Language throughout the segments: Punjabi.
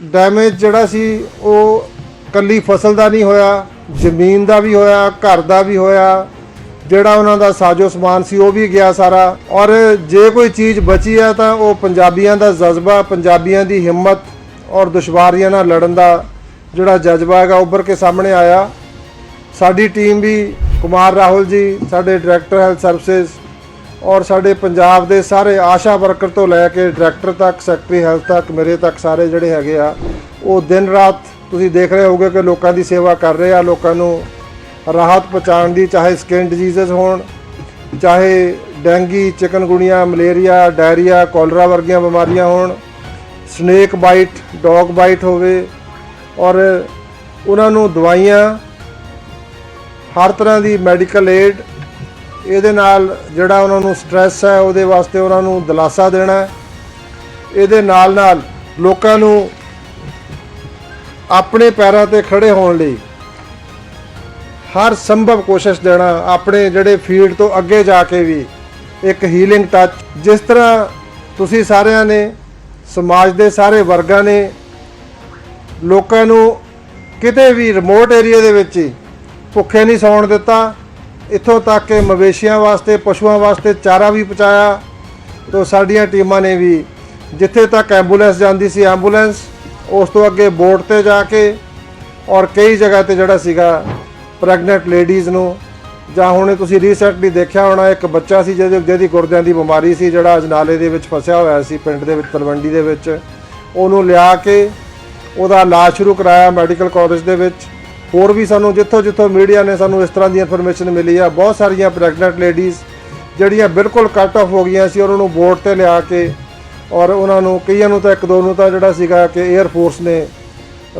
ਡੈਮੇਜ ਜਿਹੜਾ ਸੀ, ਉਹ ਕੱਲੀ ਫਸਲ ਦਾ ਨਹੀਂ ਹੋਇਆ, ਜ਼ਮੀਨ ਦਾ ਵੀ ਹੋਇਆ, ਘਰ ਦਾ ਵੀ ਹੋਇਆ, ਜਿਹੜਾ ਉਹਨਾਂ ਦਾ ਸਾਜੋ ਸਮਾਨ ਸੀ, ਉਹ ਵੀ ਗਿਆ ਸਾਰਾ। ਔਰ ਜੇ ਕੋਈ ਚੀਜ਼ ਬਚੀ ਹੈ ਤਾਂ ਉਹ ਪੰਜਾਬੀਆਂ ਦਾ ਜਜ਼ਬਾ, ਪੰਜਾਬੀਆਂ ਦੀ ਹਿੰਮਤ ਔਰ ਦੁਸ਼ਵਾਰੀਆਂ ਨਾਲ ਲੜਨ ਦਾ ਜਿਹੜਾ ਜਜ਼ਬਾ ਹੈਗਾ ਉੱਭਰ ਕੇ ਸਾਹਮਣੇ ਆਇਆ। ਸਾਡੀ ਟੀਮ ਵੀ, ਕੁਮਾਰ ਰਾਹੁਲ ਜੀ, ਸਾਡੇ ਡਾਇਰੈਕਟਰ ਹੈਲਥ ਸਰਵਿਸਿਜ਼ ਔਰ ਸਾਡੇ ਪੰਜਾਬ ਦੇ ਸਾਰੇ ਆਸ਼ਾ ਵਰਕਰ ਤੋਂ ਲੈ ਕੇ ਡਾਇਰੈਕਟਰ ਤੱਕ, ਸੈਕਟਰੀ ਹੈਲਥ ਤੱਕ, ਮੇਰੇ ਤੱਕ ਸਾਰੇ ਜਿਹੜੇ ਹੈਗੇ ਆ, ਉਹ ਦਿਨ ਰਾਤ ਤੁਸੀਂ ਦੇਖ ਰਹੇ ਹੋਗੇ ਕਿ ਲੋਕਾਂ ਦੀ ਸੇਵਾ ਕਰ ਰਹੇ ਆ, ਲੋਕਾਂ ਨੂੰ ਰਾਹਤ ਪਹੁੰਚਾਉਣ ਦੀ, ਚਾਹੇ ਸਕਿਨ ਡਿਜ਼ੀਜ਼ਸ ਹੋਣ, ਚਾਹੇ dengue chikungunya malaria, diarrhoea cholera ਵਰਗੀਆਂ ਬਿਮਾਰੀਆਂ ਹੋਣ ਸਨੇਕ ਬਾਈਟ ਡੌਗ ਬਾਈਟ ਹੋਵੇ, ਔਰ ਉਹਨਾਂ ਨੂੰ ਦਵਾਈਆਂ, ਹਰ ਤਰ੍ਹਾਂ ਦੀ ਮੈਡੀਕਲ ਏਡ ਇਹਦੇ ਨਾਲ ਜਿਹੜਾ ਉਹਨਾਂ ਨੂੰ ਸਟ੍ਰੈਸ ਹੈ, ਉਹਦੇ ਵਾਸਤੇ ਉਹਨਾਂ ਨੂੰ ਦਿਲਾਸਾ ਦੇਣਾ ਹੈ। ਇਹਦੇ ਨਾਲ ਨਾਲ ਲੋਕਾਂ ਨੂੰ ਆਪਣੇ ਪੈਰਾਂ ਤੇ ਖੜੇ ਹੋਣ ਲਈ ਹਰ ਸੰਭਵ ਕੋਸ਼ਿਸ਼ ਦੇਣਾ, ਆਪਣੇ ਜਿਹੜੇ ਫੀਲਡ ਤੋਂ ਅੱਗੇ ਜਾ ਕੇ ਵੀ ਇੱਕ ਹੀਲਿੰਗ ਟੱਚ ਜਿਸ ਤਰ੍ਹਾਂ ਤੁਸੀਂ ਸਾਰਿਆਂ ਨੇ, ਸਮਾਜ ਦੇ ਸਾਰੇ ਵਰਗਾਂ ਨੇ ਲੋਕਾਂ ਨੂੰ ਕਿਤੇ ਵੀ ਰਿਮੋਟ ਏਰੀਆ ਦੇ ਵਿੱਚ ਹੀ ਭੁੱਖੇ ਨਹੀਂ ਸੌਣ ਦਿੱਤਾ ਇੱਥੋਂ ਤੱਕ ਕਿ ਮਵੇਸ਼ੀਆਂ ਵਾਸਤੇ, ਪਸ਼ੂਆਂ ਵਾਸਤੇ ਚਾਰਾ ਵੀ ਪਹੁੰਚਾਇਆ। ਤੋਂ ਸਾਡੀਆਂ ਟੀਮਾਂ ਨੇ ਵੀ ਜਿੱਥੇ ਤੱਕ ਐਂਬੂਲੈਂਸ ਜਾਂਦੀ ਸੀ, ਐਂਬੂਲੈਂਸ, ਉਸ ਤੋਂ ਅੱਗੇ ਬੋਟ ਤੇ ਜਾ ਕੇ ਔਰ ਕਈ ਜਗ੍ਹਾ ਤੇ ਜਿਹੜਾ ਸੀਗਾ ਪ੍ਰੈਗਨੈਂਟ ਲੇਡੀਜ਼ ਨੂੰ, ਜਾਂ ਹੁਣੇ ਤੁਸੀਂ ਰੀਸੈਂਟਲੀ ਦੇਖਿਆ ਹੋਣਾ, ਇੱਕ ਬੱਚਾ ਸੀ ਜਿਹਦੇ, ਜਿਹਦੀ ਗੁਰਦਿਆਂ ਦੀ ਬਿਮਾਰੀ ਸੀ, ਜਿਹੜਾ ਅਜਨਾਲੇ ਦੇ ਵਿੱਚ ਫਸਿਆ ਹੋਇਆ ਸੀ, ਪਿੰਡ ਦੇ ਵਿੱਚ, ਤਲਵੰਡੀ ਦੇ ਵਿੱਚ। ਉਹਨੂੰ ਲਿਆ ਕੇ ਉਹਦਾ ਇਲਾਜ ਸ਼ੁਰੂ ਕਰਾਇਆ ਮੈਡੀਕਲ ਕਾਲਜ ਦੇ ਵਿੱਚ। ਹੋਰ ਵੀ ਸਾਨੂੰ ਜਿੱਥੋਂ ਜਿੱਥੋਂ ਮੀਡੀਆ ਨੇ ਸਾਨੂੰ ਇਸ ਤਰ੍ਹਾਂ ਦੀ ਇਨਫੋਰਮੇਸ਼ਨ ਮਿਲੀ ਆ, ਬਹੁਤ ਸਾਰੀਆਂ ਪ੍ਰੈਗਨੈਂਟ ਲੇਡੀਜ਼ ਜਿਹੜੀਆਂ ਬਿਲਕੁਲ ਕੱਟ ਆਫ ਹੋ ਗਈਆਂ ਸੀ, ਉਹਨਾਂ ਨੂੰ ਬੋਟ ਤੇ ਲਿਆ ਕੇ ਔਰ ਉਹਨਾਂ ਨੂੰ ਕਈਆਂ ਨੂੰ ਤਾਂ ਇੱਕ ਦੋ ਨੂੰ ਤਾਂ ਜਿਹੜਾ ਸੀਗਾ ਕਿ 에ਅਰ ਫੋਰਸ ਨੇ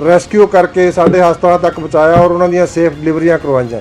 ਰੈਸਕਿਊ ਕਰਕੇ ਸਾਡੇ ਹਸਪਤਾਲਾਂ ਤੱਕ ਪਹੁੰਚਾਇਆ ਔਰ ਉਹਨਾਂ ਦੀਆਂ ਸੇਫ ਡਿਲੀਵਰੀਆਂ ਕਰਵਾਈਆਂ।